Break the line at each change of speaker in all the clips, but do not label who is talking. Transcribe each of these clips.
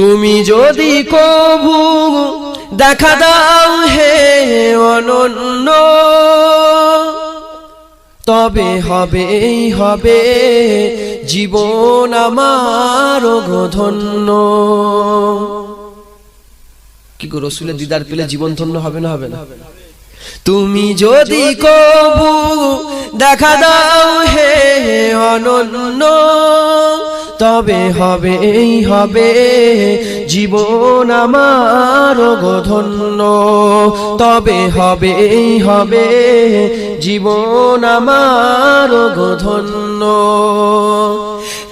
তুমি যদি কবু দেখা দাও হে অনন্য, তবে হবেই হবে জীবন আমার ধন্য কি গো রসুলের দিদার পেলে জীবন ধন্য হবে না হবে না? তুমি যদি কবু দেখা দাও হে অনন্য তবে হবে, এই হবে। জীবন আমার ধন্য। তবে হবেই হবে। জীবন আমার ধন্য।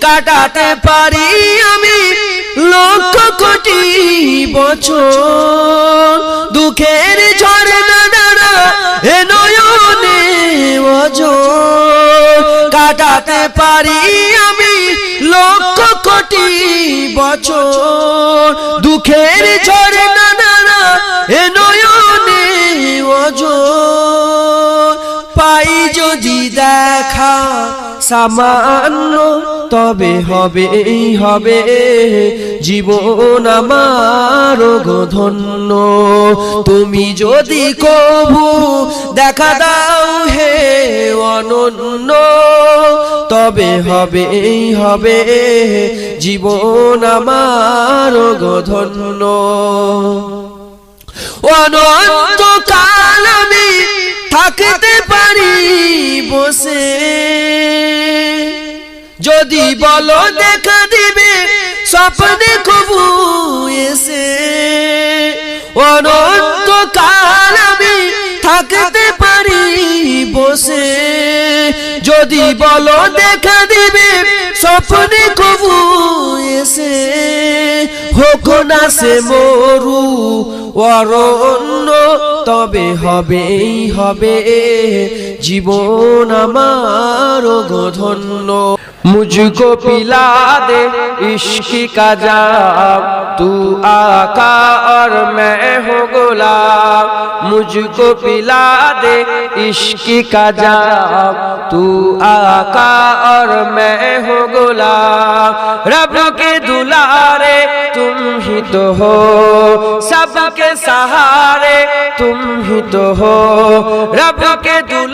কাটাতে পারি আমি লক্ষ কোটি বছর। দুঃখের ঝর্ণা দ্বারা এ কাটাতে পারি বছর দুঃখের ঝর্ণা দ্বারা এ নয়নে অজর। পাই যদি দেখা সামান্য, তবে হবেই হবে। জীবন আমার ধন্য তুমি যদি কবু দেখা দাও হে অনন্য। তবে হবে, এই হবে। জীবন আমার ধন্য। অনন্ত কাল আমি থাকতে পারি বসে। যদি বলো দেখা দিবে, স্বপ্নে কবু এসে। অনন্ত কাল আমি থাকতে যদি বলো দেখা দিবে, স্বপ্নে কবু এসে। হোক না সে মরু, অরণ্য তবে হবেই হবে। জীবন আমার গধন্য মুঝকো পিলা দে ইস্কি কাজা তু আকার মে হো গোলাম। मुझको पिला दे इश्क का जाम तू आका और मैं हूँ गुलाम रब के दुलारे तुम ही तो हो सबके सहारे तुम ही तो हो रब के दुला